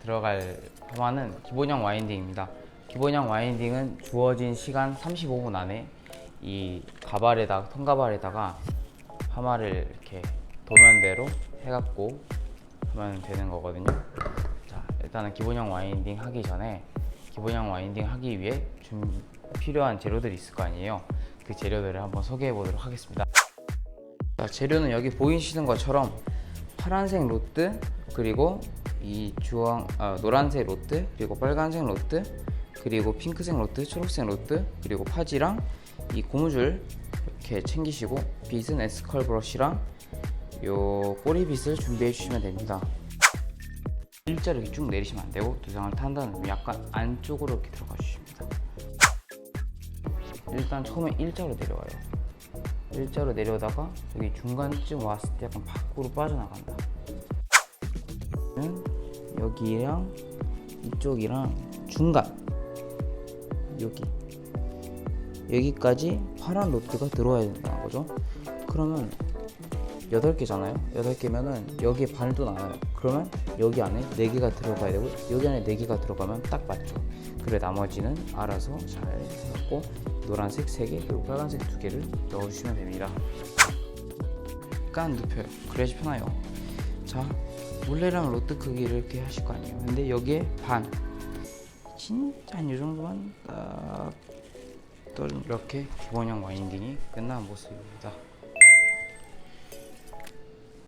들어갈 파마는 기본형 와인딩입니다. 기본형 와인딩은 주어진 시간 35분 안에 이 가발에다 통가발에다가 파마를 이렇게 도면대로 해갖고 하면 되는 거거든요. 자, 일단은 기본형 와인딩 하기 전에 기본형 와인딩 하기 위해 좀 필요한 재료들이 있을 거 아니에요. 그 재료들을 한번 소개해 보도록 하겠습니다. 자, 재료는 여기 보이시는 것처럼 파란색 로트 그리고 이 주황 아, 노란색 로트 그리고 빨간색 로트 그리고 핑크색 로트 초록색 로트 그리고 파지랑 이 고무줄 이렇게 챙기시고 빗은 에스컬 브러쉬랑 요 꼬리빗을 준비해 주시면 됩니다 일자로 쭉 내리시면 안 되고 두상을 탄 다음에 약간 안쪽으로 이렇게 들어가 주십니다 일단 처음에 일자로 내려와요 일자로 내려다가 여기 중간쯤 왔을 때 약간 밖으로 빠져나간다. 는 여기랑 이쪽이랑 중간 여기 여기까지 파란 로트가 들어와야 된다는 거죠. 그러면 8개잖아요. 8개면은 여기에 반도 나와요. 그러면 여기 안에 4개가 들어가야 되고 여기 안에 4개가 들어가면 딱 맞죠. 그래 나머지는 알아서 잘 넣고 노란색 3개 그리고 빨간색 2개를 넣어주시면 됩니다. 약간 눕혀요. 그래야지 편해요. 자 원래랑 로트 크기를 이렇게 하실 거 아니에요. 근데 여기에 반 진짜 한이 정도만 딱 떨- 이렇게 기본형 와인딩이 끝난 모습입니다.